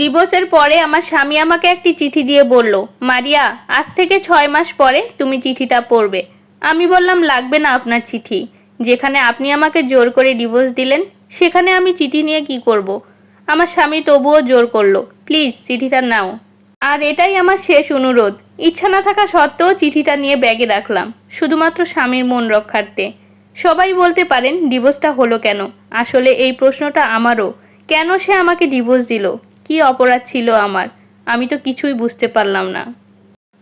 ডিভোর্সের পরে আমার স্বামী আমাকে একটি চিঠি দিয়ে বলল, মারিয়া, আজ থেকে ছয় মাস পরে তুমি চিঠিটা পড়বে। আমি বললাম, লাগবে না আপনার চিঠি। যেখানে আপনি আমাকে জোর করে ডিভোর্স দিলেন, সেখানে আমি চিঠি নিয়ে কি করব। আমার স্বামী তবুও জোর করল, প্লিজ, চিঠিটা নাও। আর এটাই আমার শেষ অনুরোধ। ইচ্ছা না থাকা সত্ত্বেও চিঠিটা নিয়ে ব্যাগে রাখলাম, শুধুমাত্র স্বামীর মন রক্ষার্থে। সবাই বলতে পারেন ডিভোর্সটা হলো কেন? আসলে এই প্রশ্নটা আমারও। কেন সে আমাকে ডিভোর্স দিল? কি অপরাধ ছিল আমার? আমি তো কিছুই বুঝতে পারলাম না।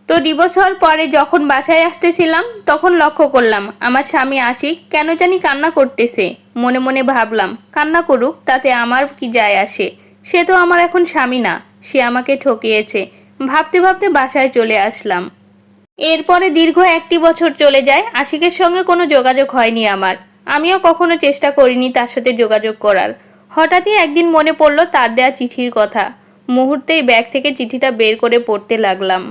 তো ডিভোর্স হওয়ার পরে যখন বাসায় আসতেছিলাম, তখন লক্ষ্য করলাম, আমার স্বামী আশিক কেন জানি কান্না করতেছে। মনে মনে ভাবলাম, কান্না করুক, তাতে আমার কি যায় আসে? সে তো আমার এখন স্বামী না, সে আমাকে ঠকিয়েছে। ভাবতে ভাবতে বাসায় চলে আসলাম। এরপরে দীর্ঘ একটি বছর চলে যায়, আশিকের সঙ্গে কোনো যোগাযোগ হয়নি আমার। আমিও কখনো চেষ্টা করিনি তার সাথে যোগাযোগ করার। হঠাৎই একদিন মনে পড়ল তার দেয়া চিঠির কথা। মুহূর্তেই ব্যাগ থেকে চিঠিটা বের করে পড়তে লাগলাম।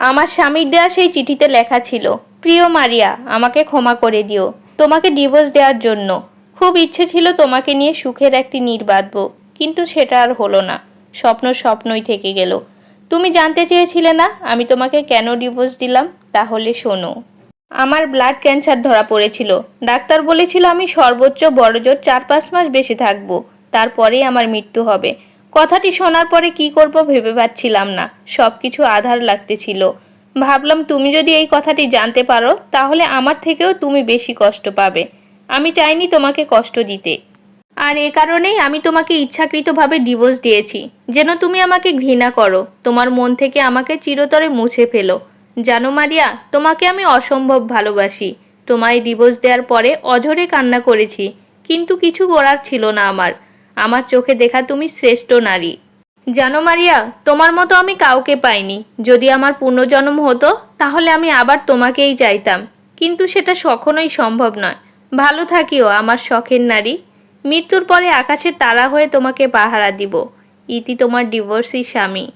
আমার স্বামীর দেয়া সেই চিঠিতে লেখা ছিল, প্রিয় মারিয়া, আমাকে ক্ষমা করে দিও। তোমাকে ডিভোর্স দেওয়ার জন্য। খুব ইচ্ছে ছিল তোমাকে নিয়ে সুখের একটি নীড় বাঁধবো, কিন্তু সেটা আর হলো না। স্বপ্ন স্বপ্নই থেকে গেল। তুমি জানতে চেয়েছিলে না আমি তোমাকে কেন ডিভোর্স দিলাম? তাহলে শোনো। আমার ব্লাড ক্যান্সার ধরা পড়েছিল। ডাক্তার বলেছিল আমি সর্বোচ্চ বড়জোর চার পাঁচ মাস বেঁচে থাকব। তারপরেই আমার মৃত্যু হবে। কথাটি শোনার পরে কি করব ভেবে পাচ্ছিলাম না। সব কিছু আধার লাগতেছিল ভাবলাম, তুমি যদি এই কথাটি জানতে পারো, তাহলে আমার থেকেও তুমি বেশি কষ্ট পাবে। আমি চাইনি তোমাকে কষ্ট দিতে। আর এ কারণেই আমি তোমাকে ইচ্ছাকৃতভাবে ডিভোর্স দিয়েছি। যেন তুমি আমাকে ঘৃণা করো। তোমার মন থেকে আমাকে চিরতরে মুছে ফেলো। জানো মারিয়া, তোমাকে আমি অসম্ভব ভালোবাসি। তোমায় ডিভোর্স দেওয়ার পরে অঝরে কান্না করেছি, কিন্তু কিছু করার ছিল না আমার। আমার চোখে দেখা তুমি শ্রেষ্ঠ নারী। জানো মারিয়া, তোমার মতো আমি কাউকে পাইনি। যদি আমার পুনর্জন্ম হতো, তাহলে আমি আবার তোমাকেই চাইতাম। কিন্তু সেটা কখনোই সম্ভব নয়। ভালো থাকিও, আমার শখের নারী। মৃত্যুর পরে আকাশে তারা হয়ে তোমাকে পাহারা দিব। ইতি তোমার ডিভোর্সি স্বামী।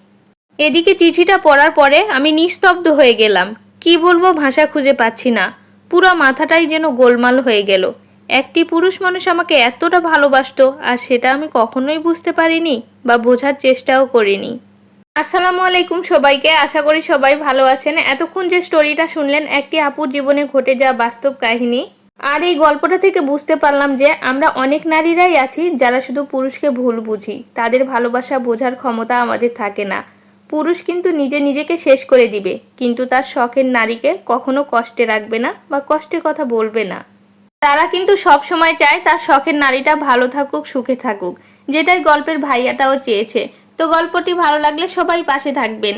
এদিকে চিঠিটা পড়ার পরে আমি নিস্তব্ধ হয়ে গেলাম। কি বলব ভাষা খুঁজে পাচ্ছি না। পুরো মাথাটাই যেন গোলমাল হয়ে গেল। একটি পুরুষ মানুষ আমাকে এতটা ভালোবাসতো আর সেটা আমি কখনোই বুঝতে পারিনি বা বোঝার চেষ্টাও করিনি। আসসালামু আলাইকুম সবাইকে। আশা করি সবাই ভালো আছেন। এতক্ষণ যে স্টোরিটা শুনলেন, একটি আপুর জীবনে ঘটে যাওয়া বাস্তব কাহিনী। আর এই গল্পটা থেকে বুঝতে পারলাম যে আমরা অনেক নারীরাই আছি যারা শুধু পুরুষকে ভুল বুঝি। তাদের ভালোবাসা বোঝার ক্ষমতা আমাদের থাকে না। পুরুষ কিন্তু নিজে নিজেকে শেষ করে দিবে, কিন্তু তার শখের নারীকে কখনো কষ্টে রাখবে না বা কষ্টের কথা বলবে না। তারা কিন্তু সব সময় চায় তার শখের নারীটা ভালো থাকুক, সুখে থাকুক। যেটাই গল্পের ভাইয়াটাও চেয়েছে। তো গল্পটি ভালো লাগলে সবাই পাশে থাকবেন।